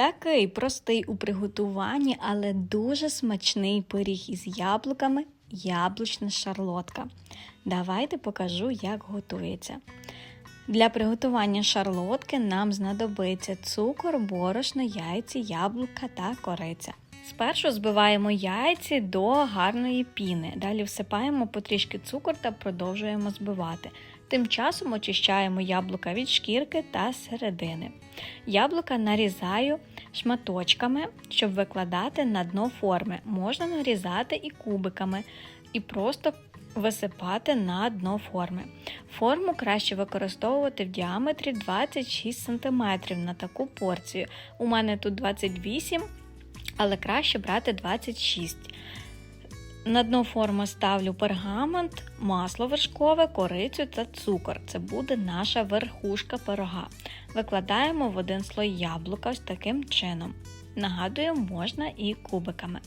Такий простий у приготуванні, але дуже смачний пиріг із яблуками яблучна шарлотка. Давайте покажу, як готується. Для приготування шарлотки нам знадобиться цукор, борошно, яйці, яблука та кориця. Спершу збиваємо яйці до гарної піни. Далі всипаємо потрішки цукор та продовжуємо збивати. Тим часом очищаємо яблука від шкірки та середини. Яблука нарізаю шматочками, щоб викладати на дно форми. Можна нарізати і кубиками, і просто висипати на дно форми. Форму краще використовувати в діаметрі 26 см на таку порцію. У мене тут 28 але краще брати 26. На дно форми ставлю пергамент, масло вершкове, корицю та цукор. Це буде наша верхушка пирога. Викладаємо в один слой яблука ось таким чином. Нагадую, можна і кубиками.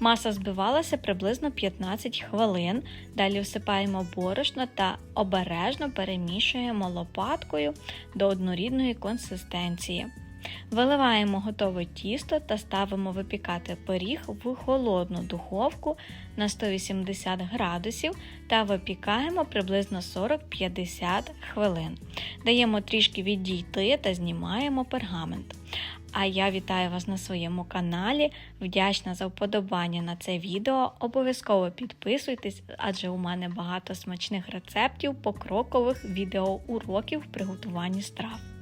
Маса збивалася приблизно 15 хвилин. Далі всипаємо борошно та обережно перемішуємо лопаткою до однорідної консистенції. Виливаємо готове тісто та ставимо випікати пиріг в холодну духовку на 180 градусів та випікаємо приблизно 40-50 хвилин. Даємо трішки відійти та знімаємо пергамент. А я вітаю вас на своєму каналі. Вдячна за вподобання на це відео. Обов'язково підписуйтесь, адже у мене багато смачних рецептів, покрокових відеоуроків в приготуванні страв.